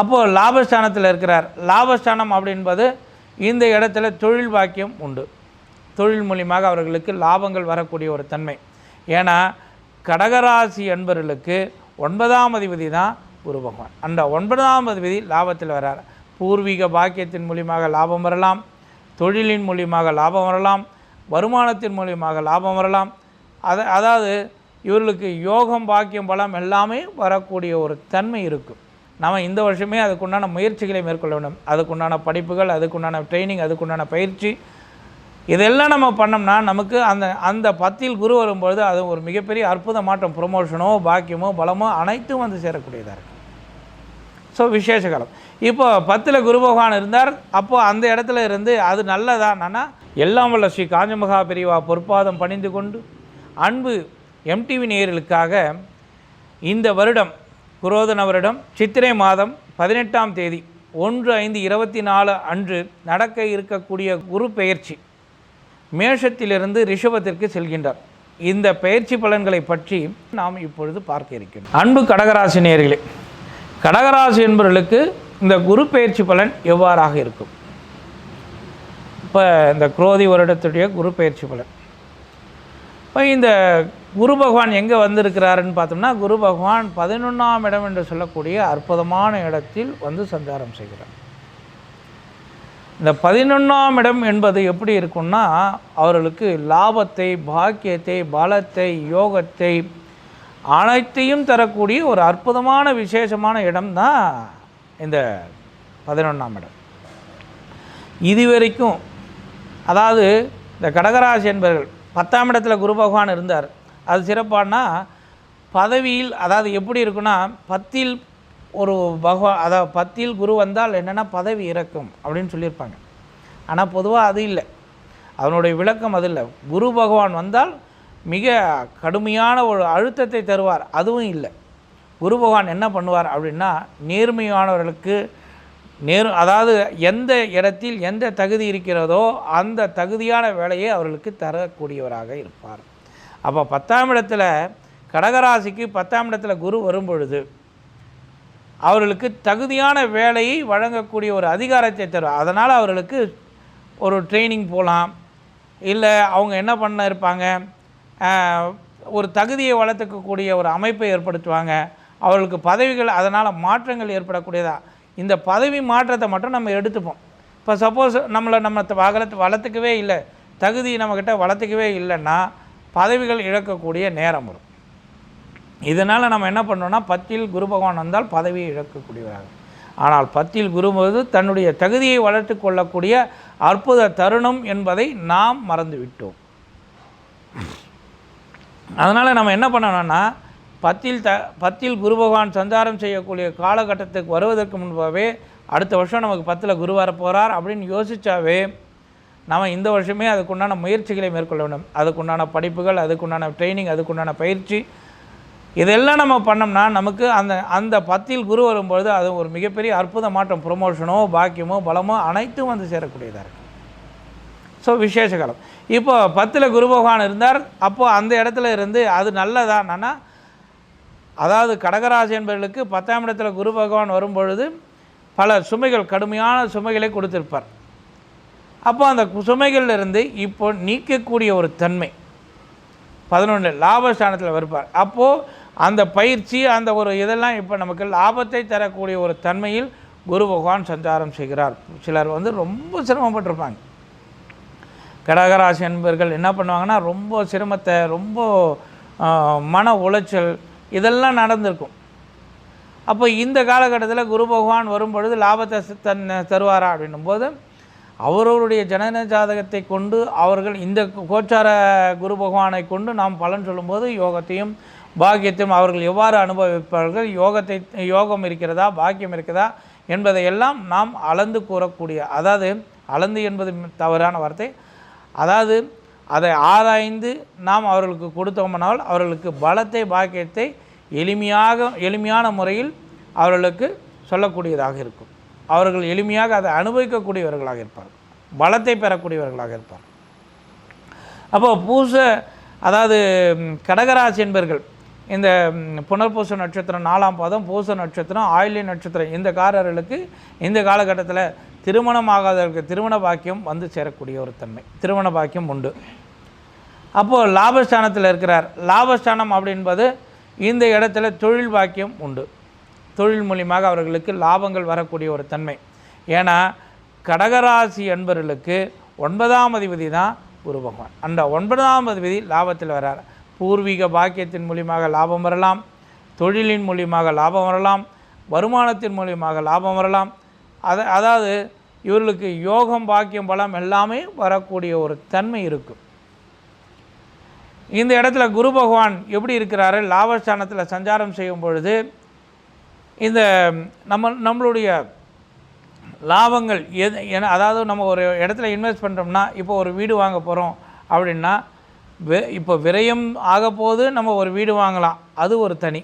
அப்போது லாபஸ்தானத்தில் இருக்கிறார். லாபஸ்தானம் அப்படின்பது இந்த இடத்துல தொழில் வாக்கியம் உண்டு. தொழில் மூலியமாக அவர்களுக்கு லாபங்கள் வரக்கூடிய ஒரு தன்மை. ஏன்னா கடகராசி என்பவர்களுக்கு ஒன்பதாம் அதிபதி தான் குரு பகவான். அந்த ஒன்பதாம் அதிபதி லாபத்தில் வரார். பூர்வீக பாக்கியத்தின் மூலியமாக லாபம் வரலாம். தொழிலின் மூலியமாக லாபம் வரலாம். வருமானத்தின் மூலியமாக லாபம் வரலாம். அதை அதாவது இவர்களுக்கு யோகம் பாக்கியம் பலம் எல்லாமே வரக்கூடிய ஒரு தன்மை இருக்கும் நம்ம இந்த வருஷமே அதுக்குண்டான முயற்சிகளை மேற்கொள்ள வேண்டும். அதுக்குண்டான படிப்புகள் அதுக்குண்டான ட்ரைனிங் அதுக்குண்டான பயிற்சி. இதெல்லாம் நம்ம பண்ணோம்னா நமக்கு அந்த அந்த பத்தில் குரு வரும்பொழுது அது ஒரு மிகப்பெரிய அற்புத மாற்றம். ப்ரொமோஷனோ பாக்கியமோ பலமோ அனைத்தும் வந்து சேரக்கூடியதாக இருக்கும் ஸோ விசேஷ காலம். இப்போது பத்தில் குரு பகவான் இருந்தார். அப்போது அந்த இடத்துல இருந்து அது நல்லதானா எல்லாம் வல்ல ஸ்ரீ காஞ்சமகா பிரிவா பொற்பாதம் பணிந்து கொண்டு அன்பு எம்டிவி நேயர்களுக்காக இந்த வருடம் குரோதனவரிடம் சித்திரை மாதம் பதினெட்டாம் தேதி ஒன்று ஐந்து இருபத்தி நாலு அன்று நடக்க இருக்கக்கூடிய குரு பெயர்ச்சி. மேஷத்திலிருந்து ரிஷபத்திற்கு செல்கின்றார். இந்த பயிற்சி பலன்களை பற்றி நாம் இப்பொழுது பார்க்க இருக்கிறோம் அன்பு கடகராசி நேர்களே கடகராசி என்பவர்களுக்கு இந்த குரு பயிற்சி பலன் எவ்வாறாக இருக்கும்? இப்போ இந்த குரோதி வருடத்துடைய குரு பயிற்சி பலன். இப்போ இந்த குரு பகவான் எங்கே வந்திருக்கிறாருன்னு பார்த்தோம்னா குரு பகவான் பதினொன்றாம் இடம் என்று சொல்லக்கூடிய அற்புதமான இடத்தில் வந்து சஞ்சாரம் செய்கிறார். இந்த பதினொன்றாம் இடம் என்பது எப்படி இருக்கும்னா அவர்களுக்கு லாபத்தை பாக்கியத்தை பலத்தை யோகத்தை அனைத்தையும் தரக்கூடிய ஒரு அற்புதமான விசேஷமான இடம் தான் இந்த பதினொன்றாம் இடம். இதுவரைக்கும் அதாவது இந்த கடகராசி என்பவர்கள் பத்தாம் இடத்துல குரு பகவான் இருந்தார். அது சிறப்பானா? பதவியில் அதாவது எப்படி இருக்குன்னா பத்தில் ஒரு பகவான் அதாவது பத்தில் குரு வந்தால் என்னென்னா பதவி இறக்கும் அப்படின்னு சொல்லியிருப்பாங்க. ஆனால் பொதுவாக அது இல்லை. அதனுடைய விளக்கம் அது இல்லை. குரு பகவான் வந்தால் மிக கடுமையான ஒரு அழுத்தத்தை தருவார். அதுவும் இல்லை. குரு பகவான் என்ன பண்ணுவார் அப்படின்னா நேர்மையானவர்களுக்கு நேர் அதாவது எந்த இடத்தில் எந்த தகுதி இருக்கிறதோ அந்த தகுதியான வேலையை அவர்களுக்கு தரக்கூடியவராக இருப்பார். அப்போ பத்தாம் இடத்துல கடகராசிக்கு பத்தாம் இடத்துல குரு வரும் பொழுது அவர்களுக்கு தகுதியான வேலையை வழங்கக்கூடிய ஒரு அதிகாரத்தை தரும். அதனால் அவர்களுக்கு ஒரு ட்ரைனிங் போகலாம் இல்லை அவங்க என்ன பண்ண இருப்பாங்க? ஒரு தகுதியை வளர்த்துக்கக்கூடிய ஒரு அமைப்பை ஏற்படுத்துவாங்க. அவர்களுக்கு பதவிகள் அதனால் மாற்றங்கள் ஏற்படக்கூடியதா? இந்த பதவி மாற்றத்தை மட்டும் நம்ம எடுத்துப்போம். இப்போ சப்போஸ் நம்மளை நம்ம த- வளர்த்து வளர்த்துக்கவே இல்லை. தகுதி நம்மக்கிட்ட வளர்த்துக்கவே இல்லைன்னா பதவிகள் இழக்கக்கூடிய நேரம் வரும். இதனால் நம்ம என்ன பண்ணோம்னா பத்தில் குரு பகவான் வந்தால் பதவியை இழக்கக்கூடியவராக. ஆனால் பத்தில் குருவது தன்னுடைய தகுதியை வளர்த்து கொள்ளக்கூடிய அற்புத தருணம் என்பதை நாம் மறந்துவிட்டோம். அதனால் நம்ம என்ன பண்ணணும்னா பத்தில் த பத்தில் குரு பகவான் சஞ்சாரம் செய்யக்கூடிய காலகட்டத்துக்கு வருவதற்கு முன்பாகவே அடுத்த வருஷம் நமக்கு பத்தில் குரு வரப்போகிறார் அப்படின்னு யோசிச்சாவே நம்ம இந்த வருஷமே அதுக்குண்டான முயற்சிகளை மேற்கொள்ள வேண்டும். அதுக்குண்டான படிப்புகள் அதுக்குண்டான ட்ரைனிங் அதுக்குண்டான பயிற்சி. இதெல்லாம் நம்ம பண்ணோம்னா நமக்கு அந்த அந்த பத்தில் குரு வரும்பொழுது அது ஒரு மிகப்பெரிய அற்புத மாற்றம் ப்ரொமோஷனோ பாக்கியமோ பலமோ அனைத்தும் வந்து சேரக்கூடியதாக இருக்கும் ஸோ விசேஷ காலம். இப்போ பத்தில் குரு பகவான் இருந்தார். அப்போது அந்த இடத்துல இருந்து அது நல்லதானா அதாவது கடகராசி என்பவர்களுக்கு பத்தாம் இடத்துல குரு பகவான் வரும்பொழுது பல சுமைகள் கடுமையான சுமைகளை கொடுத்திருப்பார். அப்போ அந்த சுமைகளிலிருந்து இப்போ நீக்கக்கூடிய ஒரு தன்மை. பதினொன்று லாபஸ்தானத்தில் வருப்பார் அப்போது அந்த பயிற்சி அந்த ஒரு இதெல்லாம் இப்போ நமக்கு லாபத்தை தரக்கூடிய ஒரு தன்மையில் குரு பகவான் சஞ்சாரம் செய்கிறார். சிலர் வந்து ரொம்ப சிரமப்பட்டிருப்பாங்க. கடகராசி என்பவர்கள் என்ன பண்ணுவாங்கன்னா ரொம்ப சிரமத்தை ரொம்ப மன உளைச்சல் இதெல்லாம் நடந்திருக்கும். அப்போ இந்த காலகட்டத்தில் குரு பகவான் வரும்பொழுது லாபத்தை தன் தருவாரா அப்படின்னும் போது அவரவருடைய ஜனன ஜாதகத்தை கொண்டு அவர்கள் இந்த கோச்சார குரு பகவானை கொண்டு நாம் பலன் சொல்லும்போது யோகத்தையும் பாக்கியத்தையும் அவர்கள் எவ்வாறு அனுபவிப்பார்கள் யோகத்தை யோகம் இருக்கிறதா பாக்கியம் இருக்கிறதா என்பதையெல்லாம் நாம் அளந்து கூறக்கூடிய அதாவது அளந்து என்பது தவறான வார்த்தை. அதாவது அதை ஆராய்ந்து நாம் அவர்களுக்கு கொடுத்தோம்னால் அவர்களுக்கு பலத்தை பாக்கியத்தை எளிமையாக எளிமையான முறையில் அவர்களுக்கு சொல்லக்கூடியதாக இருக்கும். அவர்கள் எளிமையாக அதை அனுபவிக்கக்கூடியவர்களாக இருப்பார் பலத்தை பெறக்கூடியவர்களாக இருப்பார் அப்போ பூச அதாவது கடகராசி என்பர்கள் இந்த புனர்பூச நட்சத்திரம் நாலாம் பாதம் பூச நட்சத்திரம் ஆயிலி நட்சத்திரம் இந்த காரர்களுக்கு இந்த காலகட்டத்தில் திருமணம் ஆகாதவர்களுக்கு திருமண பாக்கியம் வந்து சேரக்கூடிய ஒரு தன்மை. திருமண பாக்கியம் உண்டு. அப்போது லாபஸ்தானத்தில் இருக்கிறார். லாபஸ்தானம் அப்படின்பது இந்த இடத்துல தொழில் பாக்கியம் உண்டு. தொழில் மூலியமாக அவர்களுக்கு லாபங்கள் வரக்கூடிய ஒரு தன்மை. ஏன்னா கடகராசி என்பவர்களுக்கு ஒன்பதாம் அதிபதி தான் குரு பகவான். அந்த ஒன்பதாம் அதிபதி லாபத்தில் வரார். பூர்வீக பாக்கியத்தின் மூலியமாக லாபம் வரலாம். தொழிலின் மூலியமாக லாபம் வரலாம். வருமானத்தின் மூலியமாக லாபம் வரலாம். அதை அதாவது இவர்களுக்கு யோகம் பாக்கியம் பலம் எல்லாமே வரக்கூடிய ஒரு தன்மை இருக்கும். இந்த இடத்துல குரு பகவான் எப்படி இருக்கிறாரு? லாபஸ்தானத்தில் சஞ்சாரம் செய்யும் பொழுது இந்த நம்ம நம்மளுடைய லாபங்கள் எது என அதாவது நம்ம ஒரு இடத்துல இன்வெஸ்ட் பண்ணுறோம்னா இப்போ ஒரு வீடு வாங்க போகிறோம் அப்படின்னா இப்போ விரயம் ஆக போது நம்ம ஒரு வீடு வாங்கலாம். அது ஒரு தனி.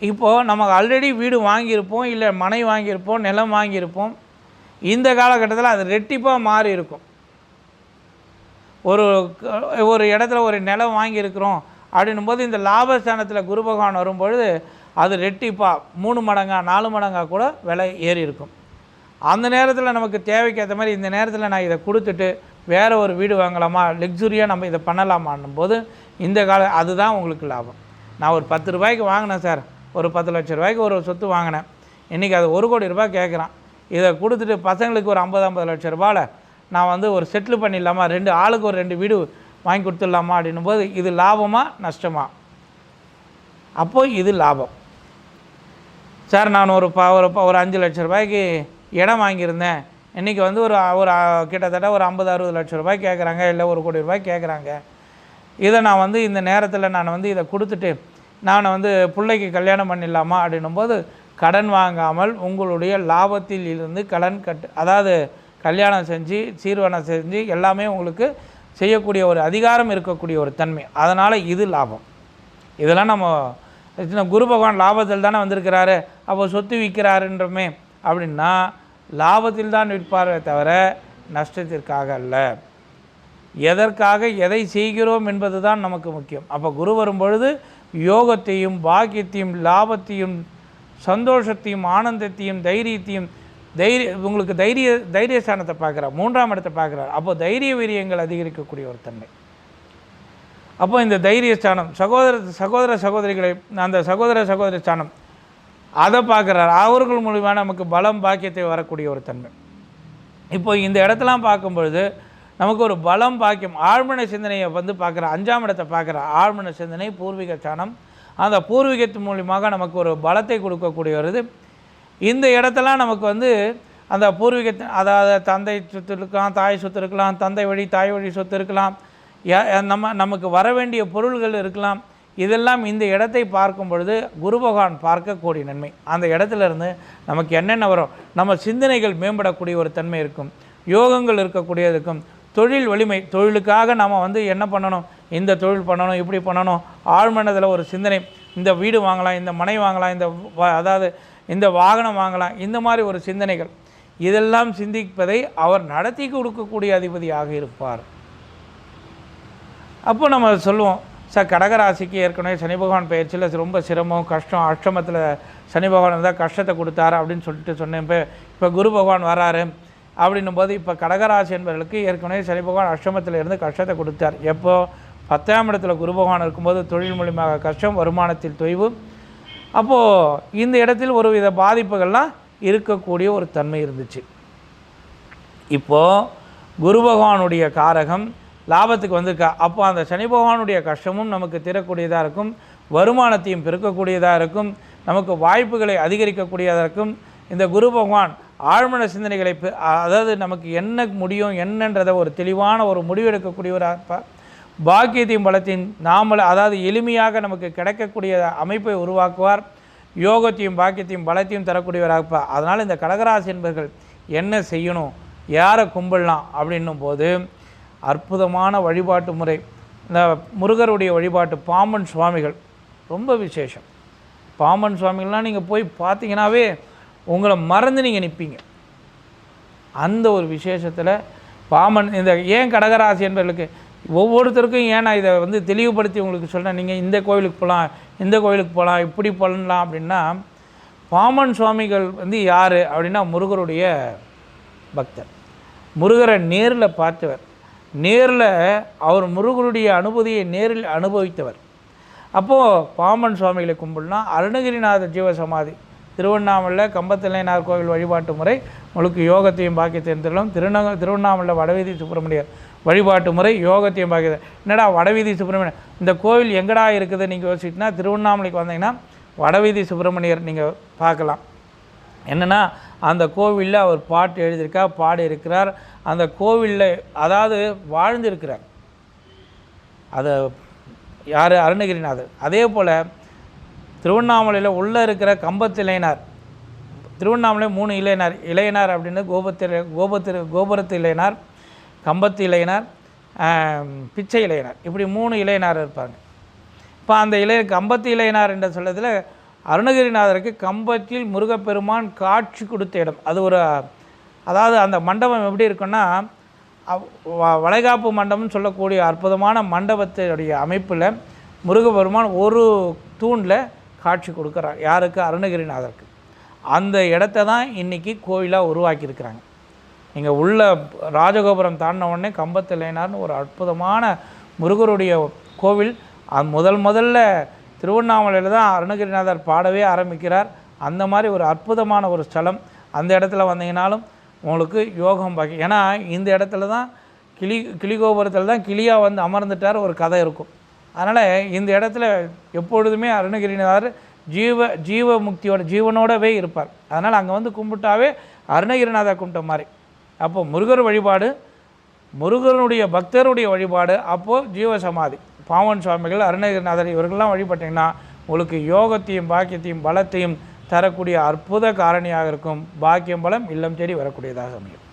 இப்போது நம்ம ஆல்ரெடி வீடு வாங்கியிருப்போம் இல்லை மனை வாங்கியிருப்போம் நிலம் வாங்கியிருப்போம். இந்த காலகட்டத்தில் அது ரெட்டிப்பாக மாறி இருக்கும். ஒரு ஒரு இடத்துல ஒரு நிலம் வாங்கியிருக்கிறோம் அப்படின்னும் போது இந்த லாபஸ்தானத்தில் குரு பகவான் வரும்பொழுது அது ரெட்டிப்பாக மூணு மடங்கா நாலு மடங்காக கூட விலை ஏறி இருக்கும். அந்த நேரத்தில் நமக்கு தேவைக்கு ஏற்ற மாதிரி இந்த நேரத்தில் நான் இதை கொடுத்துட்டு வேறு ஒரு வீடு வாங்கலாமா லக்ஸுரியாக நம்ம இதை பண்ணலாமான்னும் போது இந்த கால அதுதான் உங்களுக்கு லாபம். நான் ஒரு பத்து ரூபாய்க்கு வாங்கினேன் சார். ஒரு பத்து லட்ச ரூபாய்க்கு ஒரு சொத்து வாங்கினேன். இன்றைக்கி அது ஒரு கோடி ரூபாய் கேட்குறான். இதை கொடுத்துட்டு பசங்களுக்கு ஒரு ஐம்பது ஐம்பது லட்ச ரூபாயில் நான் வந்து ஒரு செட்டில் பண்ணிடலாமா ரெண்டு ஆளுக்கு ஒரு ரெண்டு வீடு வாங்கி கொடுத்துடலாமா அப்படின்னும் போது இது லாபமா நஷ்டமா? அப்போ இது லாபம். சார் நான் ஒரு ப ஒரு ப- ஒரு அஞ்சு லட்ச ரூபாய்க்கு இடம் வாங்கியிருந்தேன். இன்றைக்கி வந்து ஒரு ஒரு கிட்டத்தட்ட ஒரு ஐம்பது அறுபது லட்ச ரூபாய் கேட்குறாங்க இல்லை ஒரு கோடி ரூபாய் கேட்குறாங்க. இதை நான் வந்து இந்த நேரத்தில் நான் வந்து இதை கொடுத்துட்டு நான் வந்து பிள்ளைக்கு கல்யாணம் பண்ணிடலாமா அப்படின்னும்போது கடன் வாங்காமல் உங்களுடைய லாபத்தில் இருந்து கடன் கட்டு அதாவது கல்யாணம் செஞ்சு சீர்வனம் செஞ்சு எல்லாமே உங்களுக்கு செய்யக்கூடிய ஒரு அதிகாரம் இருக்கக்கூடிய ஒரு தன்மை. அதனால் இது லாபம். இதெல்லாம் நம்ம குரு பகவான் லாபத்தில் தானே வந்திருக்கிறாரு அப்போ சொத்து விற்கிறாருன்றமே அப்படின்னா லாபத்தில் தான் விற்பாரே தவிர நஷ்டத்திற்காக அல்ல. எதற்காக எதை செய்கிறோம் என்பது தான் நமக்கு முக்கியம். அப்போ குரு வரும்பொழுது யோகத்தையும் பாக்கியத்தையும் லாபத்தையும் சந்தோஷத்தையும் ஆனந்தத்தையும் தைரியத்தையும் தைரிய உங்களுக்கு தைரிய தைரியஸ்தானத்தை பார்க்குறார் மூன்றாம் இடத்தை பார்க்குறார். அப்போ தைரிய வீரியங்கள் அதிகரிக்கக்கூடிய ஒரு தன்மை. அப்போ இந்த தைரிய ஸ்தானம் சகோதர சகோதர சகோதரிகளை அந்த சகோதர சகோதரி ஸ்தானம் அதை பார்க்குறாரு. அவர்கள் மூலிமா நமக்கு பலம் பாக்கியத்தை வரக்கூடிய ஒரு தன்மை. இப்போ இந்த இடத்தெல்லாம் பார்க்கும்பொழுது நமக்கு ஒரு பலம் பாக்கியம் ஆழ்மன சிந்தனையை வந்து பார்க்குற அஞ்சாம் இடத்தை பார்க்குற ஆழ்மன சிந்தனை பூர்வீக ஸ்தானம் அந்த பூர்வீகத்து மூலியமாக நமக்கு ஒரு பலத்தை கொடுக்கக்கூடிய வருது இந்த இடத்தெல்லாம் நமக்கு வந்து அந்த பூர்வீகத்தின் அதாவது தந்தை சொத்து இருக்கலாம் தாய் சொத்து இருக்கலாம் தந்தை வழி தாய் வழி சொத்து இருக்கலாம் நம்ம நமக்கு வர வேண்டிய பொருள்கள் இருக்கலாம். இதெல்லாம் இந்த இடத்தை பார்க்கும் பொழுது குரு பகவான் பார்க்கக்கூடிய நன்மை. அந்த இடத்துல இருந்து நமக்கு என்னென்ன வரும்? நம்ம சிந்தனைகள் மேம்படக்கூடிய ஒரு தன்மை இருக்கும். யோகங்கள் இருக்கக்கூடியது இருக்கும். தொழில் வலிமை தொழிலுக்காக நம்ம வந்து என்ன பண்ணணும்? இந்த தொழில் பண்ணணும் இப்படி பண்ணணும். ஆழ்மனதில் ஒரு சிந்தனை. இந்த வீடு வாங்கலாம் இந்த மனை வாங்கலாம் இந்த வ- அதாவது இந்த வாகனம் வாங்கலாம் இந்த மாதிரி ஒரு சிந்தனைகள். இதெல்லாம் சிந்திப்பதை அவர் நடத்தி கொடுக்கக்கூடிய அதிபதியாக இருப்பார். அப்போ நம்ம சொல்லுவோம் சார் கடகராசிக்கு ஏற்கனவே சனி பகவான் பயிற்சியில் ரொம்ப சிரமம் கஷ்டம் அஷ்டமத்தில் சனி பகவான் இருந்தால் கஷ்டத்தை கொடுத்தாரு அப்படின்னு சொல்லிட்டு சொன்னேன். இப்போ இப்போ குரு பகவான் வராரு அப்படின்னும் போது இப்போ கடகராசி என்பவர்களுக்கு ஏற்கனவே சனி பகவான் அஷ்டமத்தில் இருந்து கஷ்டத்தை கொடுத்தார். எப்போ? பத்தாம் இடத்துல குரு பகவான் இருக்கும்போது தொழில் மூலியமாக கஷ்டம் வருமானத்தில் தொய்வு. அப்போது இந்த இடத்தில் ஒரு வித பாதிப்புகள்லாம் இருக்கக்கூடிய ஒரு தன்மை இருந்துச்சு. இப்போது குரு பகவானுடைய காரகம் லாபத்துக்கு வந்திருக்கா? அப்போ அந்த சனி பகவானுடைய கஷ்டமும் நமக்கு தீரக்கூடியதாக இருக்கும். வருமானத்தையும் பெருக்கக்கூடியதாக இருக்கும். நமக்கு வாய்ப்புகளை அதிகரிக்கக்கூடியதாக இருக்கும். இந்த குரு பகவான் ஆழ்மன சிந்தனைகளை பெ- அதாவது நமக்கு என்ன முடியும் என்னன்றதை ஒரு தெளிவான ஒரு முடிவெடுக்கக்கூடியவராக இருப்பார். பாக்கியத்தையும் பலத்தையும் நாமள அதாவது எளிமையாக நமக்கு கிடைக்கக்கூடிய அமைப்பை உருவாக்குவார். யோகத்தையும் பாக்கியத்தையும் பலத்தையும் தரக்கூடியவராக இருப்பார். அதனால் இந்த கடகராசி என்பர்கள் என்ன செய்யணும் யாரை கும்பிடலாம் அப்படின்னும் போது அற்புதமான வழிபாட்டு முறை. இந்த முருகருடைய வழிபாட்டு பாம்பன் சுவாமிகள் ரொம்ப விசேஷம். பாம்பன் சுவாமிகள்லாம் நீங்கள் போய் பார்த்தீங்கன்னாவே உங்களை மறந்து நீங்கள் நிற்பீங்க அந்த ஒரு விசேஷத்தில் பாமன் இந்த ஏன் கடகராசி என்பவர்களுக்கு ஒவ்வொருத்தருக்கும் ஏன் நான் இதை வந்து தெளிவுபடுத்தி உங்களுக்கு சொல்கிறேன் நீங்கள் இந்த கோவிலுக்கு போகலாம் இந்த கோவிலுக்கு போகலாம் இப்படி பண்ணலாம் அப்படின்னா பாமன் சுவாமிகள் வந்து யார் அப்படின்னா முருகருடைய பக்தர். முருகரை நேரில் பார்த்தவர். நேரில் அவர் முருகனுடைய அனுபூதியை நேரில் அனுபவித்தவர். அப்போது பாமன் சுவாமிகளை கும்பிடலாம். அருணகிரிநாத ஜீவசமாதி திருவண்ணாமலை கம்பத்தில்லைனார் கோவில் வழிபாட்டு முறை உங்களுக்கு யோகத்தையும் பாக்கியத்தையும் தரும் திருநக திருவண்ணாமலை வடவீதி சுப்பிரமணியர் வழிபாட்டு முறை யோகத்தையும் பாக்கியத்தை என்னடா வடவீதி சுப்பிரமணியர்? இந்த கோவில் எங்கடா இருக்குது? நீங்கள் யோசிச்சிட்டுனா திருவண்ணாமலைக்கு வந்தீங்கன்னா வடவீதி சுப்பிரமணியர் நீங்கள் பார்க்கலாம். என்னென்னா அந்த கோவிலில் அவர் பாட்டு எழுதியிருக்கார் பாடி இருக்கிறார் அந்த கோவிலில் அதாவது வாழ்ந்திருக்கிறார். அதை யார்? அருணகிரிநாதர். அதே போல் திருவண்ணாமலையில் உள்ளே இருக்கிற கம்பத்து இளைஞர் திருவண்ணாமலை மூணு இளையனார் இளையனார் அப்படின்னு கோபத்தில் கோபத்திரு கோபுரத்து இளையனார் கம்பத்து இளையனார் பிச்சை இளையனார். இப்படி மூணு இளையனார் இருப்பாங்க. இப்போ அந்த இளைய கம்பத்து இளையனார் என்ற சொல்லதில் அருணகிரிநாதருக்கு கம்பத்தில் முருகப்பெருமான் காட்சி கொடுத்த இடம். அது ஒரு அதாவது அந்த மண்டபம் எப்படி இருக்குன்னா வ- வளைகாப்பு மண்டபம்னு சொல்லக்கூடிய அற்புதமான மண்டபத்தினுடைய அமைப்பில் முருகப்பெருமான் ஒரு தூணில் காட்சி கொடுக்குறார். யாருக்கு? அருணகிரிநாதருக்கு. அந்த இடத்த தான் இன்றைக்கி கோயிலாக உருவாக்கியிருக்கிறாங்க. நீங்கள் உள்ள ராஜகோபுரம் தாண்டின உடனே கம்பத்திலேனார்னு ஒரு அற்புதமான முருகருடைய கோவில் அது முதல் முதல்ல திருவண்ணாமலையில் தான் அருணகிரிநாதர் பாடவே ஆரம்பிக்கிறார். அந்த மாதிரி ஒரு அற்புதமான ஒரு ஸ்தலம். அந்த இடத்துல வந்தீங்கனாலும் உங்களுக்கு யோகம் பாக்கி ஏன்னா இந்த இடத்துல தான் கிளி கிளிகோபுரத்தில் தான் கிளியாக வந்து அமர்ந்துட்டார் ஒரு கதை இருக்கும். அதனால் இந்த இடத்துல எப்பொழுதுமே அருணகிரிநாதர் ஜீவ ஜீவ முக்தியோட ஜீவனோடவே இருப்பார். அதனால் அங்கே வந்து கும்பிட்டாவே அருணகிரிநாதர் கும்பிட்ட மாதிரி. அப்போ முருகர் வழிபாடு முருகனுடைய பக்தருடைய வழிபாடு அப்போது ஜீவசமாதி. பாவன் சுவாமிகள் அருணகிரிநாதர் இவர்கள்லாம் வழிபட்டிங்கன்னா உங்களுக்கு யோகத்தையும் பாக்கியத்தையும் பலத்தையும் தரக்கூடிய அற்புத காரணியாக இருக்கும். பாக்கியம் பலம் இல்லம் தேடி வரக்கூடியதாக அமையும்.